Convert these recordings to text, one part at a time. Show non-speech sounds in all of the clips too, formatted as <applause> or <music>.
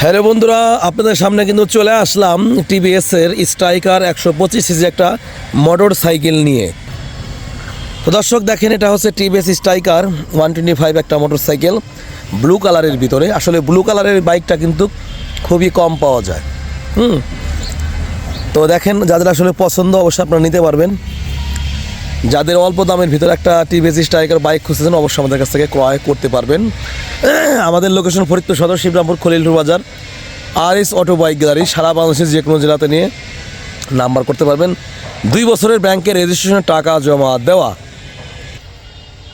Hello বন্ধুরা, আপনাদের সামনে কিন্তু চলে আসলাম টিভিএস এর স্ট্রাইকার একশো পঁচিশ সিসি একটা মোটর সাইকেল নিয়ে। তো দর্শক, দেখেন, এটা হচ্ছে TVS Stryker one twenty five একটা মোটর সাইকেল ব্লু কালারের ভিতরে। আসলে ব্লু কালারের বাইকটা কিন্তু খুবই কম পাওয়া যায়। হুম? তো দেখেন, যাদের আসলে পছন্দ, অবশ্যই আপনারা নিতে পারবেন। যাদের অল্প দামের ভিতরে একটা টিভিএস স্ট্রাইকার বাইক খুঁজতেছেন, অবশ্যই আমাদের কাছ থেকে ক্রয় করতে পারবেন। <clears throat> আমাদের লোকেশন ফরিদপুর সদর, শিবরামপুর খলিলপুর বাজার। R S auto bike gallery সারা বাংলাদেশের যে কোনো জেলাতে নিয়ে নাম্বার করতে পারবেন। দুই বছরের ব্যাংকে রেজিস্ট্রেশনের টাকা জমা দেওয়া।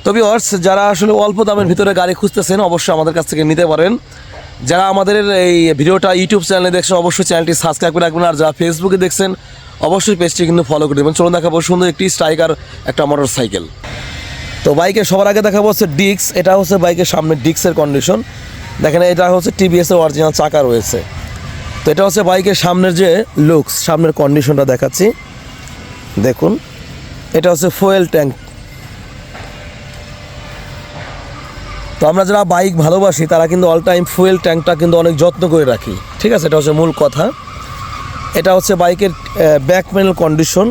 তবে অর্স যারা আসলে অল্প দামের ভিতরে গাড়ি খুঁজতেছেন, অবশ্যই আমাদের কাছ থেকে নিতে পারেন। যারা আমাদের এই ভিডিওটা ইউটিউব চ্যানেলে দেখছেন, অবশ্যই চ্যানেলটি সাবস্ক্রাইব করে রাখবেন। আর যারা ফেসবুকে দেখছেন অবশ্যই পেজটি কিন্তু ফলো করে দেবেন। চলুন দেখাবো সুন্দর একটি স্ট্রাইকার একটা মোটর সাইকেল তো বাইকের সবার আগে দেখাবো হচ্ছে ডিক্স এটা হচ্ছে বাইকের সামনে ডিক্সের কন্ডিশন দেখেন, এটা হচ্ছে টিভিএস এর অরিজিনাল চাকা রয়েছে। তো এটা হচ্ছে বাইকের সামনের যে লুকস সামনের কন্ডিশনটা দেখাচ্ছি। দেখুন, এটা হচ্ছে ফুয়েল ট্যাঙ্ক তো আমরা যারা বাইক ভালোবাসি, তারা কিন্তু অল টাইম ফুয়েল ট্যাঙ্কটা কিন্তু অনেক যত্ন করে রাখি। ঠিক আছে, এটা হচ্ছে মূল কথা। এটা হচ্ছে বাইকের ব্যাক প্যানেল কন্ডিশন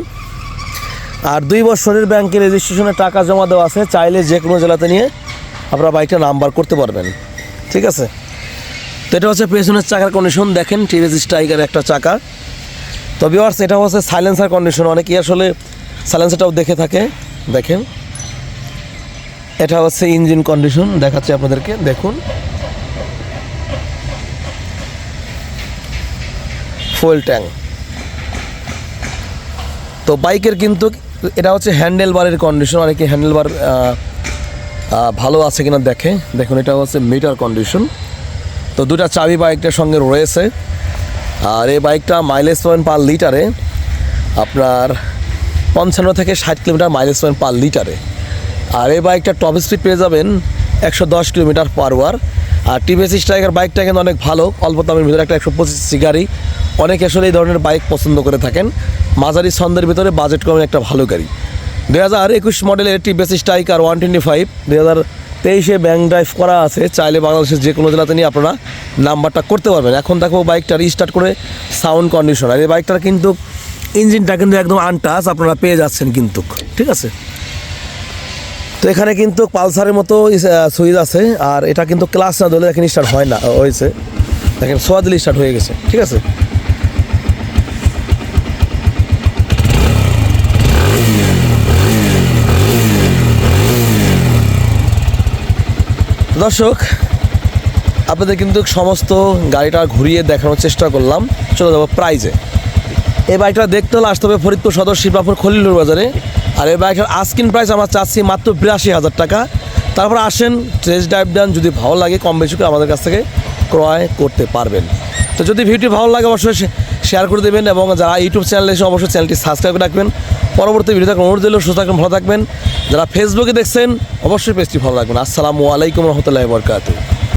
আর দুই বছরের ব্যাংকে রেজিস্ট্রেশনে টাকা জমা দেওয়া আছে, চাইলে যে কোনো জেলাতে নিয়ে আপনারা বাইকটা নাম্বার করতে পারবেন। ঠিক আছে? তো এটা হচ্ছে পেছনের চাকার কন্ডিশন দেখেন টিভিএস স্ট্রাইকার একটা চাকা। তো ভিওয়ার্স এটা হচ্ছে সাইলেন্সার কন্ডিশন অনেকেই আসলে সাইলেন্সারটাও দেখে থাকে। দেখেন? এটা হচ্ছে ইঞ্জিন কন্ডিশন দেখাচ্ছি আপনাদেরকে, দেখুন। Fuel tank. তো বাইকের কিন্তু এটা হচ্ছে হ্যান্ডেল বারের কন্ডিশন অনেকে হ্যান্ডেল বার ভালো আছে কিনা দেখে। দেখুন, এটা হচ্ছে মিটার কন্ডিশন তো দুটা চাবি বাইকটার সঙ্গে রয়েছে। আর এই বাইকটা মাইলেজ পাবেন পার লিটারে আপনার পঞ্চান্ন থেকে ষাট কিলোমিটার মাইলেজ পাবেন পার লিটারে আর এই বাইকটা টপ স্পিড পেয়ে যাবেন একশো দশ কিলোমিটার পার ওয়ার আর টিভিএস স্ট্রাইকার বাইকটা কিন্তু অনেক ভালো, অল্প দামের ভিতরে একটা একশো পঁচিশ সি গাড়ি অনেকে আসলে এই ধরনের বাইক পছন্দ করে থাকেন। মাঝারি ছন্দের ভিতরে বাজেট কমে একটা ভালো গাড়ি। দু হাজার একুশ মডেলের TVS Stryker one twenty five দু হাজার তেইশে ব্যাংক ড্রাইভ করা আছে। চাইলে বাংলাদেশের যে কোনো জেলাতে নিয়ে আপনারা নাম্বারটা করতে পারবেন। এখন দেখো বাইকটা রিস্টার্ট করে সাউন্ড কন্ডিশন আর এই বাইকটার কিন্তু ইঞ্জিনটা কিন্তু একদম আনটাচ আপনারা পেয়ে যাচ্ছেন কিন্তু। ঠিক আছে? তো এখানে কিন্তু পালসারের মতো সুইচ আছে আর এটা কিন্তু ক্লাস না দিলে দেখেন স্টার্ট হয় না, হয়েছে। দেখেন সোয়া দিলে স্টার্ট হয়ে গেছে। ঠিক আছে? দর্শক, আপনাদের কিন্তু সমস্ত গাড়িটা ঘুরিয়ে দেখানোর চেষ্টা করলাম। চলে যাব প্রাইজে এই বাইকটা দেখতে হলে আসতে হবে ফরিদপুর সদর শিবরাপুর খলিলুর বাজারে। আর এই বাইকটার আস্কিন প্রাইস আমরা চাচ্ছি মাত্র বিরাশি হাজার টাকা। তারপর আসেন টেস্ট ড্রাইভ দেন, যদি ভালো লাগে কম বেশি করে আমাদের কাছ থেকে ক্রয় করতে পারবেন। তো যদি ভিডিওটি ভালো লাগে, অবশ্যই শেয়ার করে দেবেন এবং যারা ইউটিউব চ্যানেলে এসে অবশ্যই চ্যানেলটি সাবস্ক্রাইব রাখবেন। পরবর্তী ভিডিও থাকবেন অনুরোধ সুস্থ থাকবেন, ভালো থাকবেন। যারা ফেসবুকে দেখছেন, অবশ্যই পেজটি ভালো রাখবেন। আসসালামু আলাইকুম রহমতুল্লাহ বরকাত